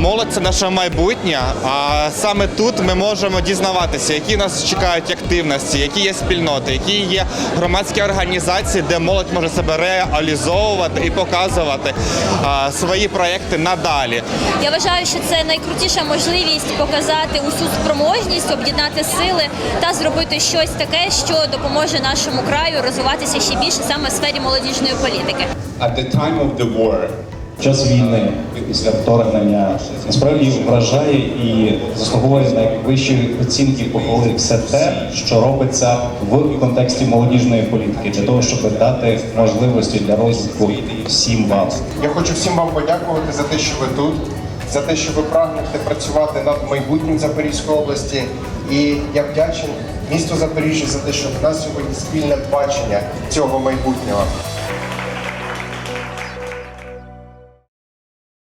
Молодь це наше майбутнє. А саме тут ми можемо дізнаватися, які нас чекають активності, які є спільноти, які є громадські організації, де молодь може себе реалізовувати і показувати а, свої проекти надалі. Я вважаю, що це найкрутіша можливість показати усю спроможність, об'єднати сили та зробити щось таке, що допоможе нашому краю розвиватися ще більше саме в сфері молодіжної політики. At the time of the war, час війни після вторгнення насправді вражає і заслуговує найвищої оцінки похвали все те, що робиться в контексті молодіжної політики, для того, щоб дати можливості для розвитку всім вам. Я хочу всім вам подякувати за те, що ви тут, за те, що ви прагнете працювати над майбутнім Запорізької області. І я вдячний місту Запоріжжя за те, що в нас сьогодні спільне бачення цього майбутнього.